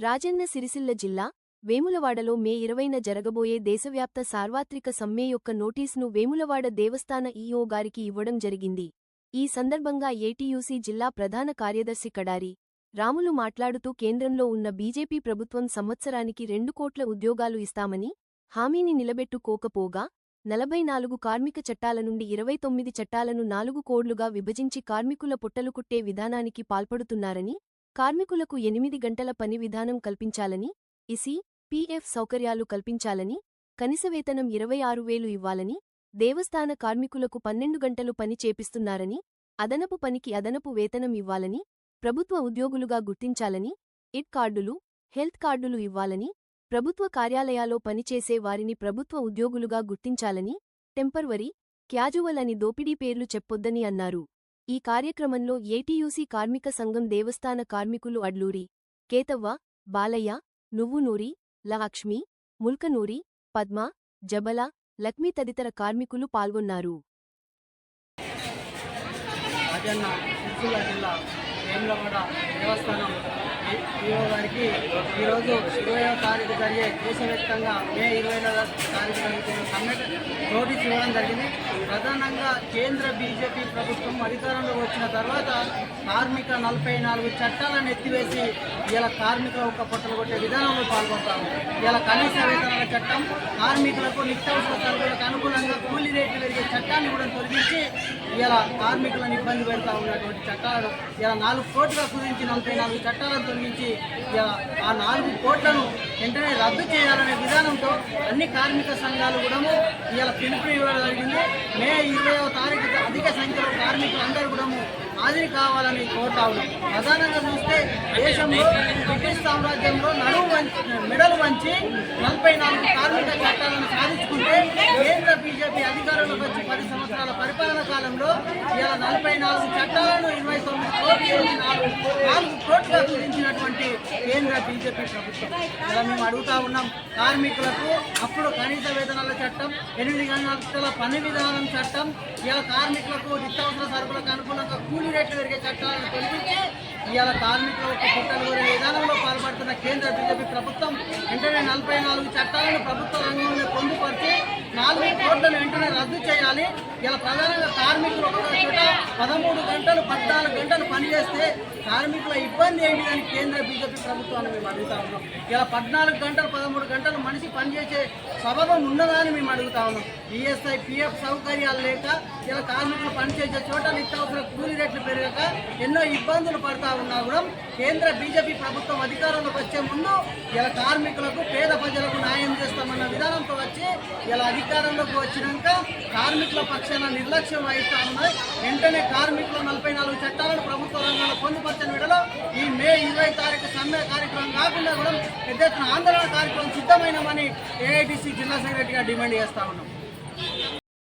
రాజన్న సిరిసిల్ల జిల్లా వేములవాడలో మే ఇరవైన జరగబోయే దేశవ్యాప్త సార్వత్రిక సమ్మె యొక్క నోటీసును వేములవాడ దేవస్థాన ఈఓ గారికి ఇవ్వడం జరిగింది. ఈ సందర్భంగా ఏటీయూసీ జిల్లా ప్రధాన కార్యదర్శి కడారి రాములు మాట్లాడుతూ కేంద్రంలో ఉన్న బీజేపీ ప్రభుత్వం సంవత్సరానికి రెండు కోట్ల ఉద్యోగాలు ఇస్తామని హామీని నిలబెట్టుకోకపోగా నలభై నాలుగు కార్మిక చట్టాల నుండి ఇరవై తొమ్మిది చట్టాలను నాలుగు కోడ్లుగా విభజించి కార్మికుల పుట్టలుకుట్టే విధానానికి పాల్పడుతున్నారని కార్మికులకు ఎనిమిది గంటల పని విధానం కల్పించాలని ఇసి పీఎఫ్ సౌకర్యాలు కల్పించాలని కనీసవేతనం ఇరవై ఆరు వేలు ఇవ్వాలని దేవస్థాన కార్మికులకు పన్నెండు గంటలు పని చేపిస్తున్నారని అదనపు పనికి అదనపు వేతనం ఇవ్వాలని ప్రభుత్వ ఉద్యోగులుగా గుర్తించాలని ఇట్ కార్డులు హెల్త్ కార్డులు ఇవ్వాలని ప్రభుత్వ కార్యాలయాల్లో పనిచేసే వారిని ప్రభుత్వ ఉద్యోగులుగా గుర్తించాలని టెంపర్వరీ క్యాజువల్ అని దోపిడీ పేర్లు చెప్పొద్దని అన్నారు. ఈ కార్యక్రమంలో ఏటీయూసీ కార్మిక సంఘం దేవస్థాన కార్మికులు అడ్లూరి కేతవ్వ బాలయ్య నువ్వునూరి లక్ష్మి ముల్కనూరి పద్మ జబల లక్ష్మి తదితర కార్మికులు పాల్గొన్నారు. దేవస్థానం. ఈఓ గారికి ఈరోజు ఇరవయో తారీఖు జరిగే దేశవ్యాప్తంగా మే ఇరవై తారీఖు జరుగుతున్న సమ్మెట్ నోటీస్ ఇవ్వడం జరిగింది. ప్రధానంగా కేంద్ర బీజేపీ ప్రభుత్వం అధికారంలోకి వచ్చిన తర్వాత కార్మిక నలభై నాలుగు చట్టాలను ఎత్తివేసి ఇలా కార్మికుల ఒక్క పొట్టలు కొట్టే విధానంలో పాల్గొంటాము ఇలా కనీస వేతనాల చట్టం కార్మికులకు నిత్యావసర సరుకులకు అనుకూలంగా కూలీ రేట్లు పెరిగే చట్టాన్ని కూడా తొలగించి ఇలా కార్మికులను ఇబ్బంది పెడతా ఉన్నటువంటి చట్టాలను ఇలా నాలుగు కోట్ల కుదించి నలభై నాలుగు చట్టాలను తొలగించి ఆ నాలుగు కోట్లను వెంటనే రద్దు చేయాలనే విధానంతో అన్ని కార్మిక సంఘాలు కూడా ఇలా పిలుపు ఇవ్వడం జరిగింది. మే ఇరవైవ తారీఖు అధిక సంఖ్యలో కార్మికులు అందరూ కూడా హాజరు కావాలని కోరుతా ఉన్నాం. ప్రధానంగా చూస్తే దేశంలో బ్రిటిష్ సామ్రాజ్యంలో నడుము వంచి మెడలు వంచి నలభై నాలుగు కార్మిక చట్టాలను సాధించుకుంటే కేంద్ర బీజేపీ అధికారంలోకి వచ్చి పది సంవత్సరాల పరిపాలన కాలంలో ఇలా నలభై నాలుగు చట్టాలను ఇరవై తొమ్మిది కోట్లు నాలుగు నాలుగు కోట్లుగా బీజేపీ ప్రభుత్వం. ఇలా మేము అడుగుతా ఉన్నాం కార్మికులకు అప్పుడు కనీస వేతనాల చట్టం ఎనిమిది గంటల పని విధానం చట్టం ఇలా కార్మికులకు నిత్యావసర సరుకులకు అనుగుణంగా కూలీ రేట్లు పెరిగే చట్టాలను తొలగించి ఇవాళ కార్మికుల యొక్క పుట్టలు కోరే విధానంలో పాల్పడుతున్న కేంద్ర బీజేపీ ప్రభుత్వం వెంటనే నలభై నాలుగు చట్టాలను ప్రభుత్వ రంగంలో పొందుపరిచి నాలుగు కోట్లను వెంటనే రద్దు చేయాలి. ఇలా ప్రధానంగా కార్మికులు ఒక చోట పదమూడు గంటలు పద్నాలుగు గంటలు పనిచేస్తే కార్మికుల ఇబ్బంది ఏమిటని అని కేంద్ర బీజేపీ ప్రభుత్వాన్ని మేము అడుగుతా ఉన్నాం. ఇలా పద్నాలుగు గంటలు పదమూడు గంటలు మనిషి పనిచేసే స్వభావం ఉన్నదా అని మేము అడుగుతా ఉన్నాం. ఈఎస్ఐ పిఎఫ్ సౌకర్యాలు లేక ఇలా కార్మికులు పనిచేసే చోట నిత్యావసర కూలీ రేట్లు పెరగక ఎన్నో ఇబ్బందులు పడతా ఉన్నా కూడా కేంద్ర బీజేపీ ప్రభుత్వం అధికారంలోకి వచ్చే ముందు ఇలా కార్మికులకు పేద ప్రజలకు న్యాయం చేస్తామన్న ఇలా అధికారంలోకి వచ్చినాక కార్మికుల పక్షాన నిర్లక్ష్యం వహిస్తా ఉన్నది వెంటనే కార్మికుల నలభై నాలుగు చట్టాలను ప్రభుత్వ రంగంలో పొందుపరచని విడలో ఈ మే ఇరవై తారీఖు సమ్మె కార్యక్రమం కాకుండా కూడా పెద్ద ఎత్తున ఆందోళన కార్యక్రమం సిద్ధమైనమని ఏఐటీసీ జిల్లా సెక్రటరీగా డిమాండ్ చేస్తా ఉన్నాం.